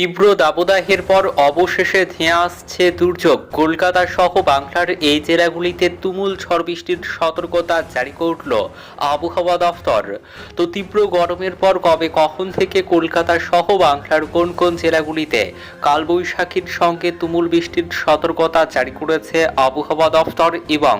তীব্র দাবদাহের পর অবশেষে ধেয়ে আসছে দুর্যোগ। কলকাতা সহ বাংলার এই জেলাগুলিতে তুমুল ঝড় বৃষ্টির সতর্কতা জারি করল আবহাওয়া দফতর। তো তীব্র গরমের পর কবে, কখন থেকে কলকাতা সহ বাংলার কোন কোন জেলাগুলিতে কালবৈশাখীর সঙ্গে তুমুল বৃষ্টির সতর্কতা জারি করেছে আবহাওয়া দফতর এবং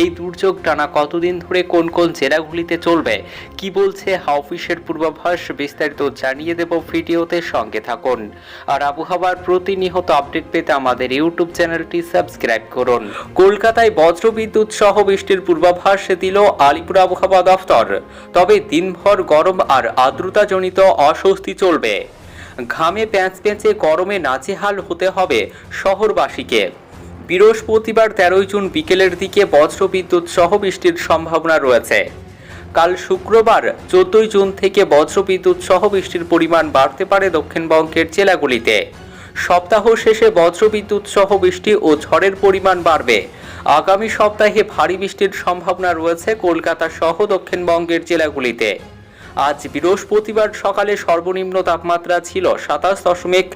এই দুর্যোগ টানা কতদিন ধরে কোন কোন জেলাগুলিতে চলবে, কি বলছে হাওফিসের পূর্বাভাস বিস্তারিত জানিয়ে দেব ভিডিওতে। সঙ্গে থাকুন। আর আবহাওয়ার প্রতিনিয়ত আপডেট পেতে আমাদের ইউটিউব চ্যানেলটি সাবস্ক্রাইব করুন। কলকাতায় বজ্রবিদ্যুৎ সহ বৃষ্টির পূর্বাভাস দিল আলিপুর আবহাওয়া দফতর। তবে দিনভর গরম আর আর্দ্রতাজনিত অস্বস্তি চলবে। ঘামে প্যাঁচ পেঁচে গরমে নাচেহাল হতে হবে শহরবাসীকে। বৃহস্পতিবার তেরোই জুন বিকেলের দিকে বজ্রবিদ্যুৎ সহ বৃষ্টির সম্ভাবনা রয়েছে। কাল শুক্রবার চোদ্দই জুন থেকে বজ্রবিদ্যুৎ সহ বৃষ্টির পরিমাণ বাড়তে পারে দক্ষিণবঙ্গের জেলাগুলিতে। সপ্তাহ শেষে বজ্রবিদ্যুৎ সহ বৃষ্টি ও ঝড়ের পরিমাণ বাড়বে। আগামী সপ্তাহে ভারী বৃষ্টির সম্ভাবনা রয়েছে কলকাতা সহ দক্ষিণবঙ্গের জেলাগুলিতে। আজ বৃহস্পতিবার সকালে সর্বনিম্ন তাপমাত্রা ছিল সাতাশ দশমিক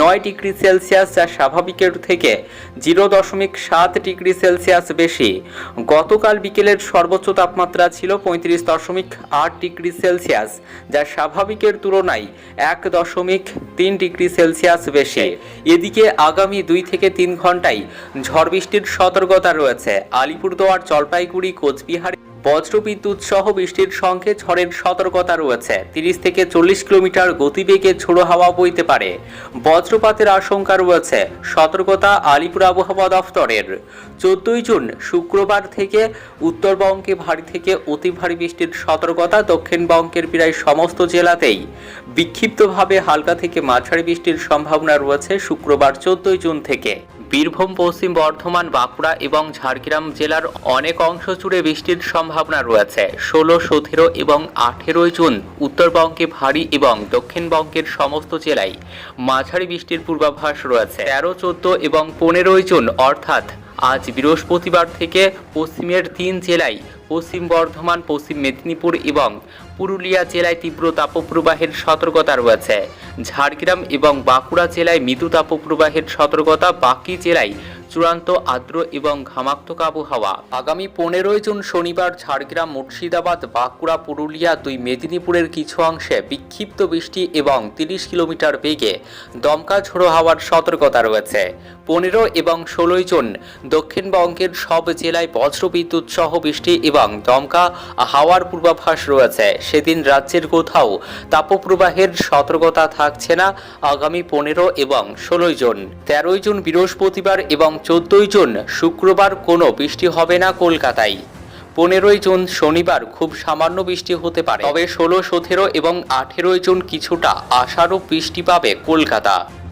নয় ডিগ্রি সেলসিয়াস, যা স্বাভাবিকের থেকে জিরো দশমিক সাত ডিগ্রি সেলসিয়াস বেশি। গতকাল বিকেলের সর্বোচ্চ তাপমাত্রা ছিল পঁয়ত্রিশ দশমিক আট ডিগ্রি সেলসিয়াস, যা স্বাভাবিকের তুলনায় এক দশমিক তিন ডিগ্রি সেলসিয়াস বেশি। এদিকে আগামী দুই থেকে তিন ঘন্টায় ঝড় বৃষ্টির সতর্কতা রয়েছে। আলিপুরদুয়ার, জলপাইগুড়ি, কোচবিহার বজ্রবিদ্যুৎ সহ বৃষ্টির সঙ্গে ঝড়ের সতর্কতা রয়েছে। তিরিশ থেকে চল্লিশ কিলোমিটার গতিবেগে ঝোড়ো হাওয়া বইতে পারে। বজ্রপাতের আশঙ্কা রয়েছে। সতর্কতা আলিপুর আবহাওয়া দফতরের। চোদ্দই জুন শুক্রবার থেকে উত্তরবঙ্গে ভারী থেকে অতি ভারী বৃষ্টির সতর্কতা দক্ষিণবঙ্গের প্রায় সমস্ত জেলাতেই। বিক্ষিপ্তভাবে হালকা থেকে মাঝারি বৃষ্টির সম্ভাবনা রয়েছে শুক্রবার চোদ্দই জুন থেকে। বীরভূম, পশ্চিম বর্ধমান, বাঁকুড়া এবং ঝাড়গ্রাম জেলার অনেক অংশ জুড়ে বৃষ্টির সম্ভাবনা রয়েছে। ষোলো, সতেরো এবং আঠেরোই জুন উত্তরবঙ্গে ভারী এবং দক্ষিণবঙ্গের সমস্ত জেলায় মাঝারি বৃষ্টির পূর্বাভাস রয়েছে। তেরো, চোদ্দ এবং পনেরোই জুন অর্থাৎ আজ বৃহস্পতিবার থেকে পশ্চিমের তিন জেলায় পশ্চিম বর্ধমান, পশ্চিম মেদিনীপুর এবং পুরুলিয়া জেলায় তীব্র তাপপ্রবাহের সতর্কতা রয়েছে। ঝাড়গ্রাম এবং বাঁকুড়া জেলায় মৃদু তাপপ্রবাহের সতর্কতা বাকি জেলায় চূড়ান্ত আর্দ্র এবং ঘামাক্তক আবহাওয়া। আগামী পনেরোই জুন শনিবার ঝাড়গ্রাম, মুর্শিদাবাদ, বাঁকুড়া, পুরুলিয়া দুই মেদিনীপুরের কিছু অংশে বিক্ষিপ্ত বৃষ্টি এবং তিরিশ কিলোমিটার বেগে দমকা ঝোড়ো হাওয়ার সতর্কতা রয়েছে। পনেরো এবং ষোলোই জুন দক্ষিণবঙ্গের সব জেলায় বজ্রবিদ্যুৎ সহ বৃষ্টি এবং দমকা হাওয়ার পূর্বাভাস রয়েছে। সেদিন রাজ্যের কোথাও তাপপ্রবাহের সতর্কতা থাকছে না আগামী পনেরো এবং ষোলোই জুন। তেরোই জুন বৃহস্পতিবার এবং চোদ্দই জুন শুক্রবার কোনো বৃষ্টি হবে না কলকাতায়। পনেরোই জুন শনিবার খুব সামান্য বৃষ্টি হতে পারে। তবে ষোলো, সতেরো এবং আঠেরোই জুন কিছুটা আশারও বৃষ্টি পাবে কলকাতা।